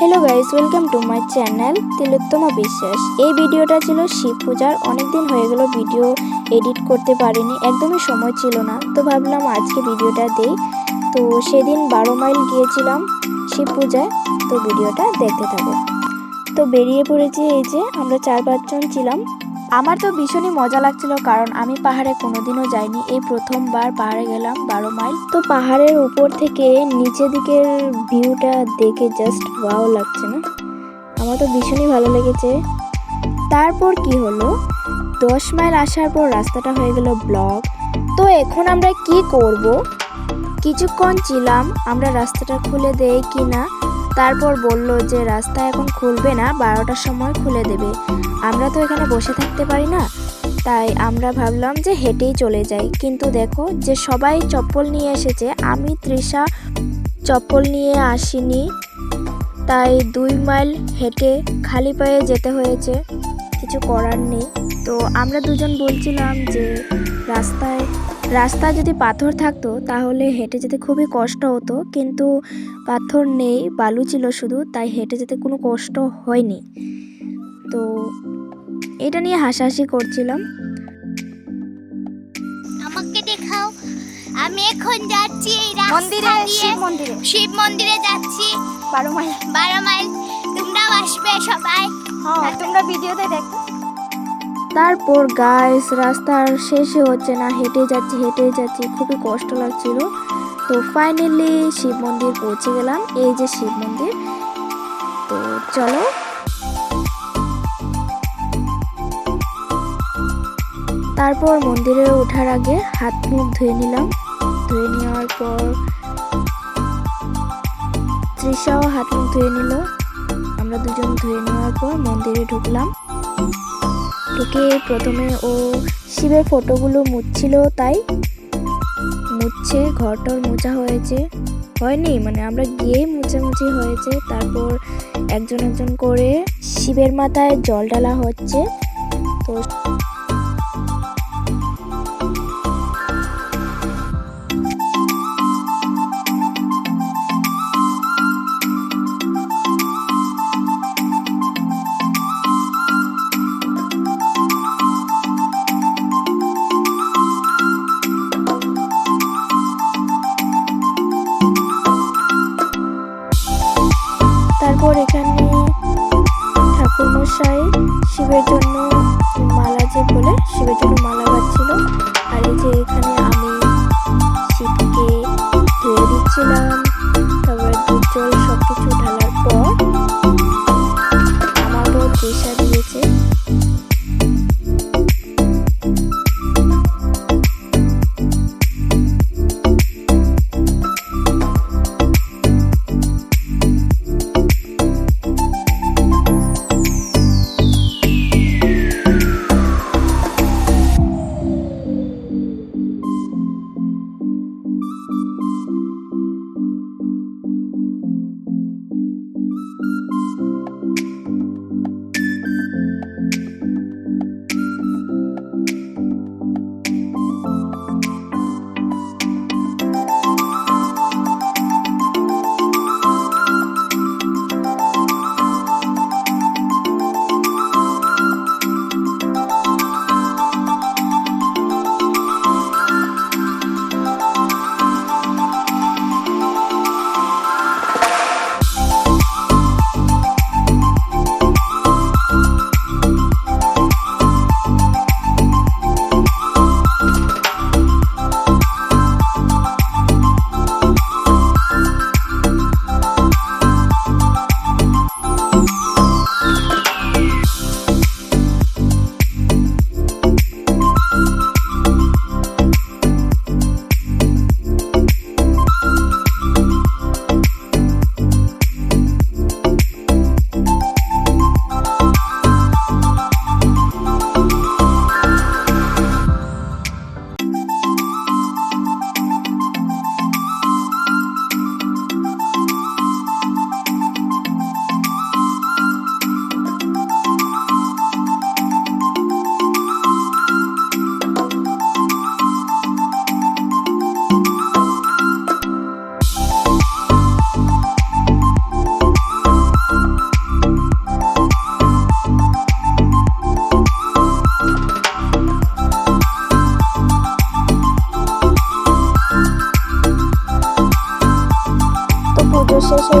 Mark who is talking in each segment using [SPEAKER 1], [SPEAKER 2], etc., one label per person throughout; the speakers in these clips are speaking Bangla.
[SPEAKER 1] Hello guys welcome to my channel Tilottama Biswas এই ভিডিওটা ছিল শিব পূজার, অনেকদিন হয়ে গেল ভিডিও এডিট করতে পারিনি, একদমই সময় ছিল না। তো ভাবলাম আজকে ভিডিওটা দেই। তো সেদিন বারো মাইল গিয়েছিলাম শিব পূজায়, তো ভিডিওটা দেখতে থাকো। তো বেরিয়ে পড়েছি এই যে, আমরা চার পাঁচজন ছিলাম। আমার তো ভীষণই মজা লাগছিল কারণ আমি পাহাড়ে কোনোদিনও যাইনি। এই প্রথমবার পাহাড়ে গেলাম বারো মাইল। তো পাহাড়ের উপর থেকে নিচে দিকের ভিউটা দেখে জাস্ট ওয়াও লাগছে না। আমার তো ভীষণই ভালো লেগেছে। তারপর কি হলো? দশ মাইল আসার পর রাস্তাটা হয়ে গেল ব্লক তো এখন আমরা কি করব? কিছুক্ষণ ছিলাম, আমরা রাস্তাটা খুলে দেই কি না তারপর বলল যে, রাস্তা এখন খুলবে না, বারোটার সময় খুলে দেবে। আমরা তো এখানে বসে থাকতে পারি না। তাই আমরা ভাবলাম যে, হেঁটেই চলে যাই। কিন্তু দেখো যে, সবাই চপ্পল নিয়ে এসেছে। আমি, তৃষা, চপ্পল নিয়ে আসিনি। তাই দুই মাইল হেঁটে খালি পায়ে যেতে হয়েছে। কিছু করার নেই। তো আমরা দুজন বলছিলাম যে, রাস্তায় রাস্তায় যদি পাথর থাকতো তাহলে হেঁটে যেতে খুবই কষ্ট হতো। কিন্তু পাথর নেই বালু ছিল শুধু তাই হেঁটে যেতে কোনো কষ্ট হয়নি। তো এটা নিয়ে হাসাহাসি করছিলাম।
[SPEAKER 2] আমাকে দেখাও। আমি এখন যাচ্ছি এই
[SPEAKER 1] মন্দিরে শিব মন্দিরে।
[SPEAKER 2] শিব মন্দিরে যাচ্ছি।
[SPEAKER 1] বারো মাইল।
[SPEAKER 2] বারো মাইল। তোমরাও আসবে সবাই।
[SPEAKER 1] হ্যাঁ তোমরা ভিডিওতে দেখো। তারপর গাইস রাস্তার শেষে হচ্ছে না, হেঁটে যাচ্ছি হেঁটে যাচ্ছি, খুবই কষ্ট লাগছিল। তো ফাইনালি শিব মন্দির পৌঁছে গেলাম, এই যে শিব মন্দির। তো চলো। তারপর মন্দিরে ওঠার আগে হাত মুখ ধুয়ে নিলাম। ধুয়ে নেওয়ার পর তৃষাও হাত মুখ ধুয়ে নিল। আমরা দুজন ধুয়ে নেওয়ার পর মন্দিরে ঢুকলাম। ঢুকে প্রথমে ও শিবের ফটোগুলো মুছছিল তাই মুছছে ঘরটর মোছা হয়েছে। হয়নি মানে আমরা গিয়েই মুছামুছি হয়েছে। তারপর একজন একজন করে শিবের মাথায় জল ডালা হচ্ছে। তো তারপর এখানে ঠাকুরমশাই শিবের জন্য মালা যে বলে শিবের জন্য মালা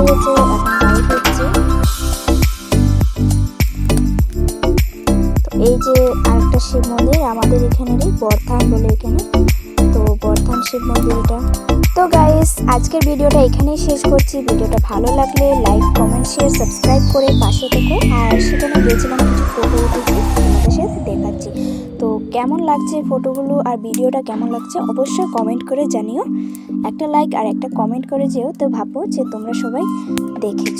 [SPEAKER 1] এই যে আরেকটা শিব মন্দির আমাদের এখানেরই বর্ধান বলে এখানে। তো বর্ধান শিব মন্দির এটা তো গাইস আজকের ভিডিওটা এখানেই শেষ করছি। ভিডিওটা ভালো লাগলে লাইক কমেন্ট শেয়ার সাবস্ক্রাইব করে পাশে থেকো। আর সেখানে গিয়েছিলাম কিছু ফটো উঠেছি। কেমন লাগছে ফটোগুলো আর ভিডিওটা কেমন লাগছে অবশ্যই কমেন্ট করে জানিও। একটা লাইক আর একটা কমেন্ট করে যেও, তো ভাবো যে তোমরা সবাই দেখেছ।